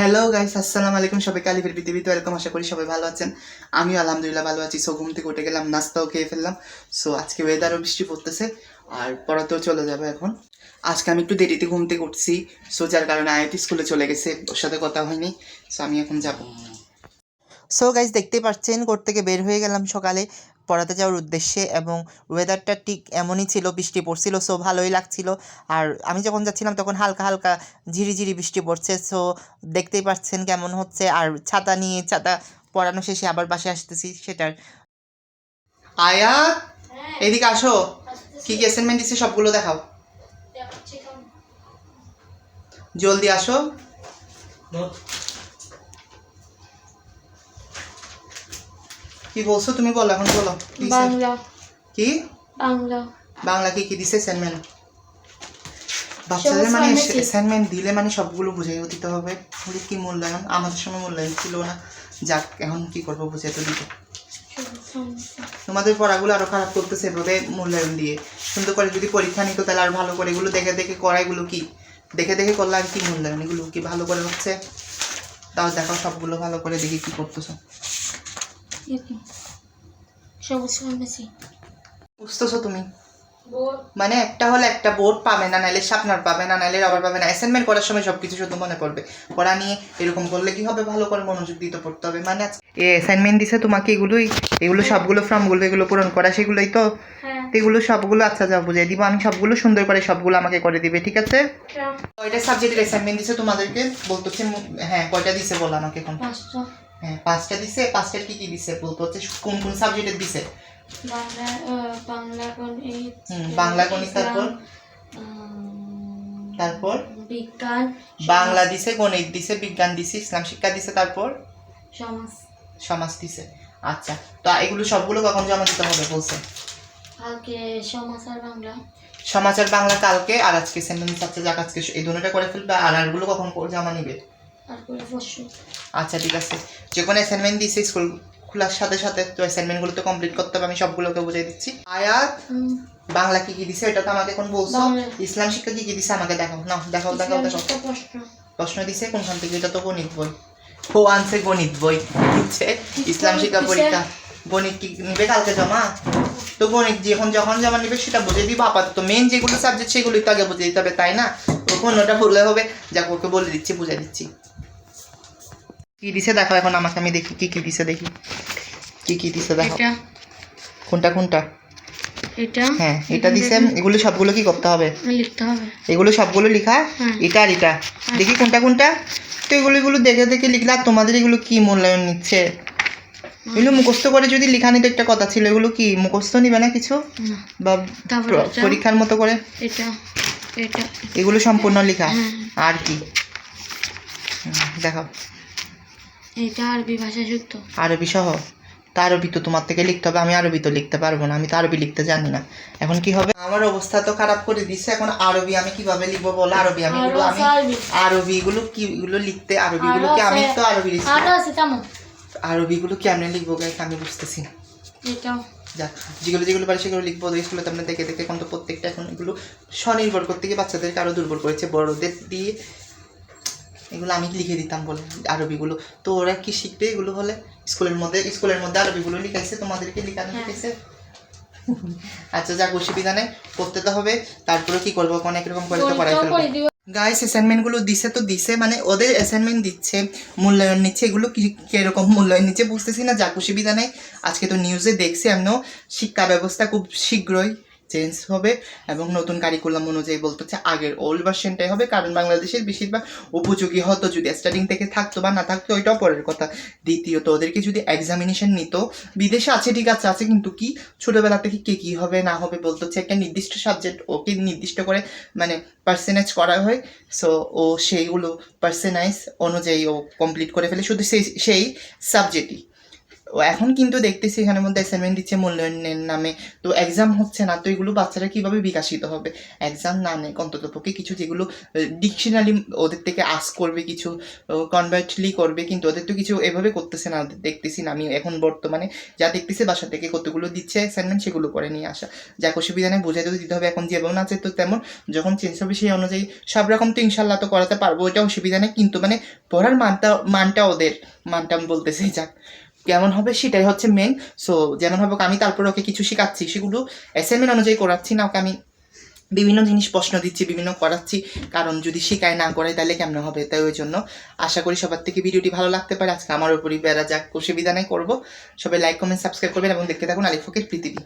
Hello guys আসসালামু আলাইকুম সবাই কালিফের পৃথিবীতে ওয়েলকাম, আশা করি সবাই ভালো আছেন। আমি আলহামদুলিল্লাহ ভালো আছি। সো ঘুম থেকে উঠে গেলাম, নাস্তাও খেয়ে ফেললাম। সো আজকে ওয়েদারও বৃষ্টি পড়তেছে, আর পড়াতেও চলে যাবে এখন। আজকে আমি একটু দেরিতে ঘুম থেকে উঠছি। সো যার কারণে আয়াত স্কুলে চলে গেছে, ওর সাথে কথা হয়নি। সো আমি এখন যাব। সো গাইজ দেখতেই পাচ্ছেন কোর্ট থেকে বের হয়ে গেলাম সকালে। পড়াতে যাওয়ার উদ্দেশ্যে এবং ওয়েদারটা ঠিক এমনই ছিল বৃষ্টি পড়ছিল সো ভালোই লাগছিল। আর আমি যখন যাচ্ছিলাম তখন হালকা হালকা ঝিরিঝিরি বৃষ্টি পড়ছে সো দেখতেই পাচ্ছেন কেমন হচ্ছে। আর ছাতা নিয়ে ছাতা পড়ানো শেষে আবার বাসে আসতেছি সেটার। আয়াত এদিকে আসো। কি কি অ্যাসাইনমেন্ট দিচ্ছে সবগুলো দেখাও। জলদি আসো। কি বলছো তুমি বলো এখন বলো বাংলা। কি? বাংলা। বাংলা কি কি দিছে অ্যাসাইনমেন্ট বাচ্চাদের মানে অ্যাসাইনমেন্ট দিলে মানে সবগুলো বুঝাইও দিতে হবে। বলি কি মূল্যায়ন? আমাদের সময় মূল্যায়ন ছিল না। যাক এখন কি করব বুঝে তো দিতে। তোমাদের পড়াগুলো আরও খারাপ করতেছে এভাবে মূল্যায়ন দিয়ে। সুন্দর করে যদি পরীক্ষা নিত তাহলে আর ভালো করে এগুলো দেখে দেখে করা এগুলো কি? দেখে দেখে করলে আর কি মূল্যায়ন? এগুলো কি ভালো করে হচ্ছে? তাও দেখো সবগুলো ভালো করে দেখি কি করতেছো। সবুজ বুঝতেছো তুমি? মানে একটা হলে একটা বোর্ড পাবে না নাইলে পাবে না নাইলে রবার পাবে না। অ্যাসাইনমেন্ট করার সময় সব কিছু শুধু মনে পড়বে। পড়া নিয়ে এরকম করলে কি হবে? ভালো করে মনোযোগ দিতে পড়তে হবে। মানে এ অ্যাসাইনমেন্ট দিছে তোমাকে এগুলোই এগুলো সবগুলো ফর্মগুলো এগুলো পূরণ করা সেগুলোই তো? হ্যাঁ। এগুলো সবগুলো আচ্ছা যা বুঝিয়ে দিব। আমি সবগুলো সুন্দর করে সবগুলো আমাকে করে দিবে ঠিক আছে? কয়টা সাবজেক্টের অ্যাসাইনমেন্ট দিছে তোমাদেরকে? বলতে হচ্ছে মু- হ্যাঁ কয়টা দিছে বলো আমাকে এখন। হ্যাঁ পাঁচটা দিছে পাঁচটার কি কি দিছে বলতে? হচ্ছে কোন কোন সাবজেক্টের দিছে? বাংলা বাংলা গণিত বাংলা গণিত তারপর? তারপর? বিজ্ঞান বাংলা দিছে গণিত দিছে বিজ্ঞান দিছে ইসলাম শিক্ষা দিছে তারপর? সমাজ। সমাজ দিছে। আচ্ছা তো এগুলো সবগুলো কখন জমা দিতে হবে বলছে? কালকে সমাজ আর বাংলা। সমাচার বাংলা কালকে আর আজকে সেন্টেন্স আছে যাক আজকে এই দুটোটা করে ফেলবে আর আরগুলো কখন জমা নিবে? তারপরে আচ্ছা ঠিক আছে। যে কোনো অ্যাসাইনমেন্ট দিছে স্কুল খোলার সাথে সাথে তো অ্যাসাইনমেন্টগুলো তো কমপ্লিট করতে হবে আমি সবগুলোকে বুঝিয়ে দিচ্ছি। আয়াত বাংলা কি কি দিছে এটা তো আমাকে এখন বলছো। ইসলাম শিক্ষা কি কি দিছে আমাকে দেখাও। না দেখাও দেখাও দেখাও। প্রশ্ন। প্রশ্ন দিছে কোনখান থেকে? এটা তো গণিত বই। ও আনছে গণিত বই। দিচ্ছে। ইসলাম শিক্ষা পরীক্ষা। গণিত কি নিবে কালকে জমা? তো গণিত যখন যখন জমা নিবে সেটা বুঝে দিব। আপাতত মেন যেগুলো সাবজেক্ট সেগুলোই তো আগে বুঝে দিতে হবে তাই না? ও কোনোটা ভুলে হবে। যাকে ওকে বলে দিচ্ছি বুঝে দিচ্ছি। কি দিছে দেখো এখন আমাকে আমি দেখি কি কি দিছে দেখি। কি কি দিছে দেখো এটা? কোনটা কোনটা? এটা? হ্যাঁ এটা দিছে। এগুলো সবগুলো কি করতে হবে? লিখতে হবে। এগুলো সবগুলো লিখা এটা আর এটা। দেখি কোনটা কোনটা? তো এগুলো এগুলো দেখে দেখে লিখলে আর তোমাদের এগুলো কি মূল্যায়ন নিচ্ছে? এগুলো মুখস্থ করে যদি লেখা নিতে একটা কথা ছিল এগুলো কি মুখস্থ নিবে না কিছু? বা। পরীক্ষার মতো করে? এটা এটা। এগুলো সম্পূর্ণ লেখা। হ্যাঁ। আর কি? দেখাও। এটা আরবি ভাষা যুক্ত আরবি সহ তা আরবি তো তোমার থেকে লিখতে হবে আমি আরবি তো লিখতে পারব না আমি তো আরবি লিখতে জানি না। এখন কি হবে? আমার অবস্থা তো খারাপ করে দিচ্ছে এখন আরবি আমি কীভাবে লিখব বলো? আরবি আমি এগুলো আমি আরবি। গুলো কি এগুলো লিখতে আরবি গুলো কি আমি তো আরবি লিখছি আরবি গুলো কেমনে লিখব গাইস আমি বুঝতেছি না। যেগুলো যেগুলো পারে সেগুলো লিখব। স্কুলে তোমরা দেখে দেখে এখন তো প্রত্যেকটা এখন এগুলো স্বনির্ভর করতে গিয়ে বাচ্চাদেরকে আরও দুর্বল করেছে বড়দের দিয়ে এগুলো আমি লিখে দিতাম বলে আরবিগুলো। তো ওরা কি শিখবে এগুলো হলে স্কুলের মধ্যে স্কুলের মধ্যে আরবিগুলো লিখাইছে তোমাদেরকে লিখানো হ্যাঁ। লিখাইছে আচ্ছা যাক অসুবিধা নেই করতে তো হবে। তারপরে কি করব? অনেক রকম করে তো করাই ফেলব। গাইস অ্যাসাইনমেন্টগুলো দিছে তো দিছে মানে ওদের অ্যাসাইনমেন্ট দিচ্ছে মূল্যায়ন নিচ্ছে এগুলো কি কীরকম মূল্যায়ন নিচ্ছে বুঝতেছি না যাক অসুবিধা নেই। আজকে তো নিউজে দেখছি এমনও। শিক্ষা ব্যবস্থা খুব শীঘ্রই চেঞ্জ হবে এবং নতুন কারিকুলাম অনুযায়ী বলতে হচ্ছে আগের ওল্ড ভার্সনটাই হবে। কারণ বাংলাদেশের বেশিরভাগ উপযোগী হতো যদি স্টার্টিং থেকে থাকতো বা না থাকতো, ওইটাও পরের কথা। দ্বিতীয়ত, ওদেরকে যদি এক্সামিনেশন নিত, বিদেশে আছে, ঠিক আছে আছে, কিন্তু কি? ছোটবেলা থেকে কে কী হবে, না হবে বলতে হচ্ছে একটা নির্দিষ্ট সাবজেক্ট ওকে নির্দিষ্ট করে মানে পার্সেনাইজ করা হয়। সো ও সেইগুলো পার্সেনাইজ অনুযায়ী ও কমপ্লিট করে ফেলে। শুধু সেই সেই সাবজেক্টই এখন কিন্তু দেখতেছি এখানের মধ্যে অ্যাসাইনমেন্ট দিচ্ছে মূল্যায়নের নামে। তো এক্সাম হচ্ছে না, তো এগুলো বাচ্চারা কীভাবে বিকাশিত হবে? এক্সাম না নেই অন্তত পক্ষে কিছু যেগুলো ডিকশনারি ওদের থেকে আস করবে কিছু কনভার্টলি করবে, কিন্তু ওদের তো কিছু এভাবে করতেছে না, দেখতেছি না। আমি এখন বর্তমানে যা দেখতেছি বাসা থেকে কতগুলো দিচ্ছে অ্যাসাইনমেন্ট সেগুলো করে নিয়ে আসা। যাক, অসুবিধা নেই তো দিতে হবে। এখন যেমন আছে তো তেমন। যখন চেঞ্জ হবে সেই অনুযায়ী সব রকম তো ইনশাল্লাহ তো করাতে পারব ওইটা অসুবিধা নেই। কিন্তু মানে পড়ার মানটা মানটা ওদের। মানটা আমি বলতেছি, যাক, কেমন হবে সেটাই হচ্ছে মেন সো যেমন হবে আমি তারপর ওকে কিছু শেখাচ্ছি, সেগুলো অ্যাসাইনমেন্ট অনুযায়ী করাচ্ছি না, ওকে আমি বিভিন্ন জিনিস প্রশ্ন দিচ্ছি, বিভিন্ন করাচ্ছি, কারণ যদি শেখায় না করে তাহলে কেমন হবে? তাই ওই জন্য আশা করি সবার থেকে ভিডিওটি ভালো লাগতে পারে। আজকে আমার উপরই বেড়া যাক, অসুবিধা নেই, করব। সবাই লাইক কমেন্ট সাবস্ক্রাইব করবেন এবং দেখতে থাকুন আলিফকের পৃথিবী